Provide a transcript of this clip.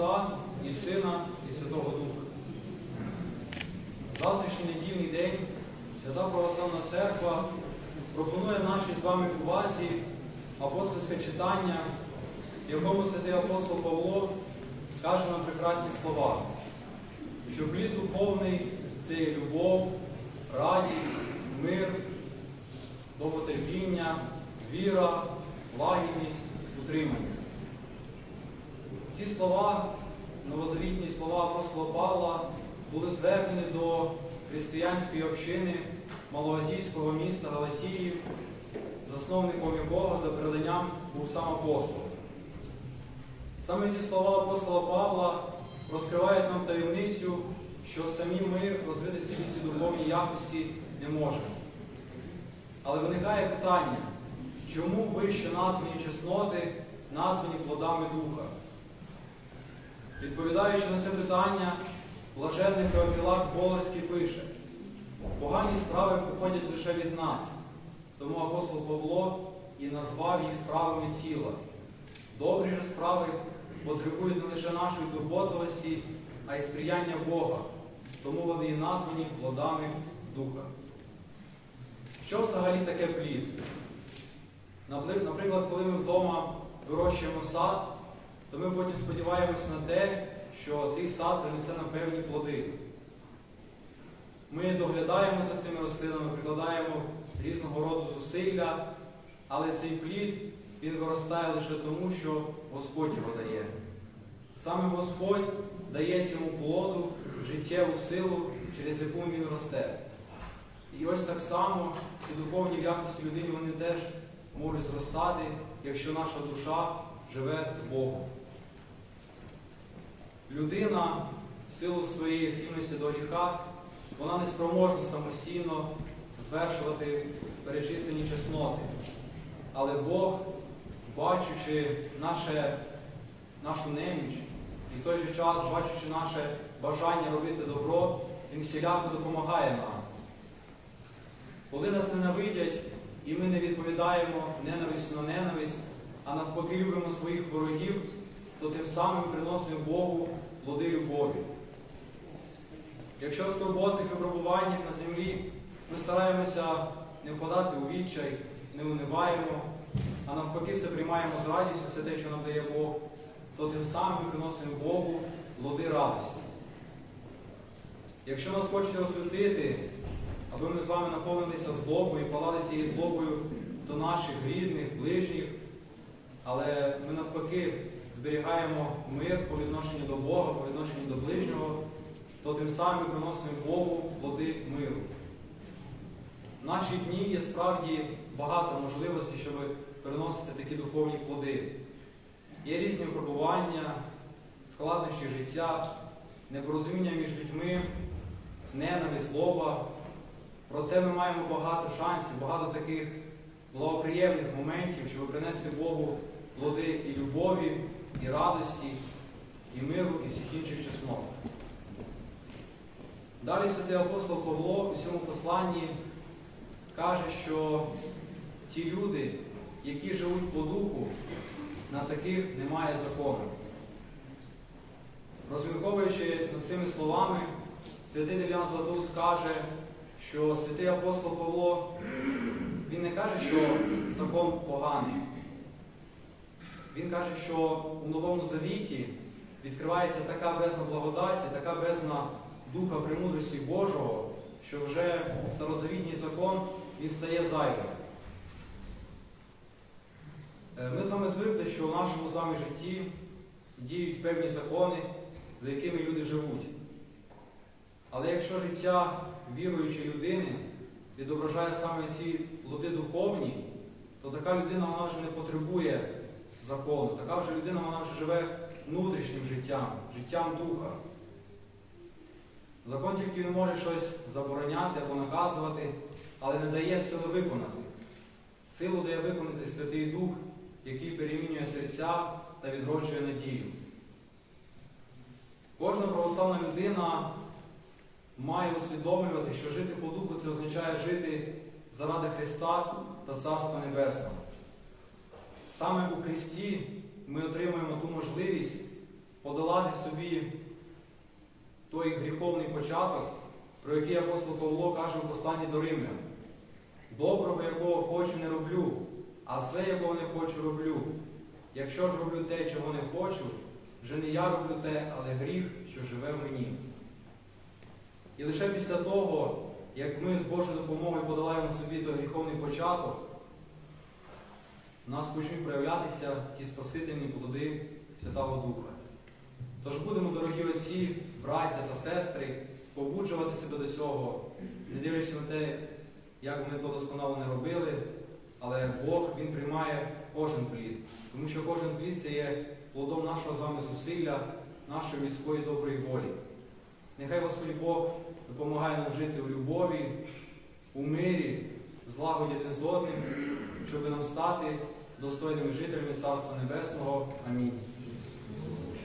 Отця і Сина і Святого Духа. Завтрашній недільний день Свята Православна Церква пропонує нашій з вами увазі апостольське читання, в якому святий апостол Павло скаже нам прекрасні слова, що плід духовний це є любов, радість, мир, довготерпіння, віра, лагідність, утримання. Ці слова, новозавітні слова апостола Павла, були звернені до християнської общини малоазійського міста Галатії, засновником якого за переданням був сам апостол. Саме ці слова апостола Павла розкривають нам таємницю, що самі ми розвити собі ці духовні якості не можемо. Але виникає питання, чому вище названі чесноти названі плодами Духа? Відповідаючи на це питання, блаженний Феофілак Боларський пише, погані справи походять лише від нас, тому апостол Павло і назвав їх справами тіла. Добрі ж справи потребують не лише нашої турботливості, а й сприяння Бога, тому вони і названі плодами Духа. Що взагалі таке плід? Наприклад, коли ми вдома вирощуємо сад, то ми потім сподіваємось на те, що цей сад принесе нам певні плоди. Ми доглядаємо за цими рослинами, прикладаємо різного роду зусилля, але цей плід він виростає лише тому, що Господь його дає. Саме Господь дає цьому плоду життєву силу, через яку він росте. І ось так само ці духовні якості людині вони теж можуть зростати, якщо наша душа живе з Богом. Людина в силу своєї схильності до гріха, вона не спроможна самостійно звершувати перечислені чесноти. Але Бог, бачучи наше, нашу неміч і в той же час, бачучи наше бажання робити добро, Він всіляко допомагає нам. Коли нас ненавидять, і ми не відповідаємо ненависть на ненависть, а навпаки любимо своїх ворогів, то тим самим приносимо Богу плоди любові. Якщо в скорботних випробуваннях на землі ми стараємося не впадати у відчай, не униваємо, а навпаки все приймаємо з радістю все те, що нам дає Бог, то тим самим ми приносимо Богу плоди радості. Якщо нас хочуть освятити, аби ми з вами наповнилися злобою палали цією злобою до наших рідних, ближніх, але ми навпаки зберігаємо мир по відношенню до Бога, по відношенню до ближнього, то тим самим ми приносимо Богу плоди миру. В наші дні є справді багато можливостей, щоб переносити такі духовні плоди. Є різні випробування, складнощі життя, непорозуміння між людьми, ненависть, злоба. Проте ми маємо багато шансів, багато таких благоприємних моментів, щоб принести Богу плоди і любові, і радості, і миру, і всіх інших чеснот. Далі святий апостол Павло у цьому посланні каже, що ті люди, які живуть по духу, на таких немає закону. Розмірковуючи над цими словами, святий Дев'ян Златоус каже, що святий апостол Павло, він не каже, що закон поганий. Він каже, що у Новому Завіті відкривається така бездна благодаті, така бездна духа премудрості Божого, що вже старозавітній закон він стає зайвим. Ми з вами звикли, що у нашому з вами житті діють певні закони, за якими люди живуть. Але якщо життя віруючої людини відображає саме ці плоди духовні, то така людина вона вже не потребує закону. Така вже людина вона вже живе внутрішнім життям, життям духа. Закон тільки він може щось забороняти або наказувати, але не дає сили виконати. Силу дає виконати Святий Дух, який перемінює серця та відроджує надію. Кожна православна людина має усвідомлювати, що жити по духу це означає жити заради Христа та Царства Небесного. Саме у Христі ми отримуємо ту можливість подолати собі той гріховний початок, про який апостол Павло каже в посланні до Римлян. Доброго, якого хочу, не роблю, а зле, якого не хочу, роблю. Якщо ж роблю те, чого не хочу, вже не я роблю те, але гріх, що живе в мені. І лише після того, як ми з Божою допомогою подолаємо собі той гріховний початок, нас почнуть проявлятися ті спасительні плоди Святого Духа. Тож будемо, дорогі отці, браття та сестри, побуджувати себе до цього, не дивлячись на те, як ми то досконало не робили, але Бог Він приймає кожен плід. Тому що кожен плід це є плодом нашого з вами зусилля, нашої людської доброї волі. Нехай Господь Бог допомагає нам жити у любові, у мирі, в злагоді один з одним, щоб нам стати достойними жителями Царства Небесного. Амінь.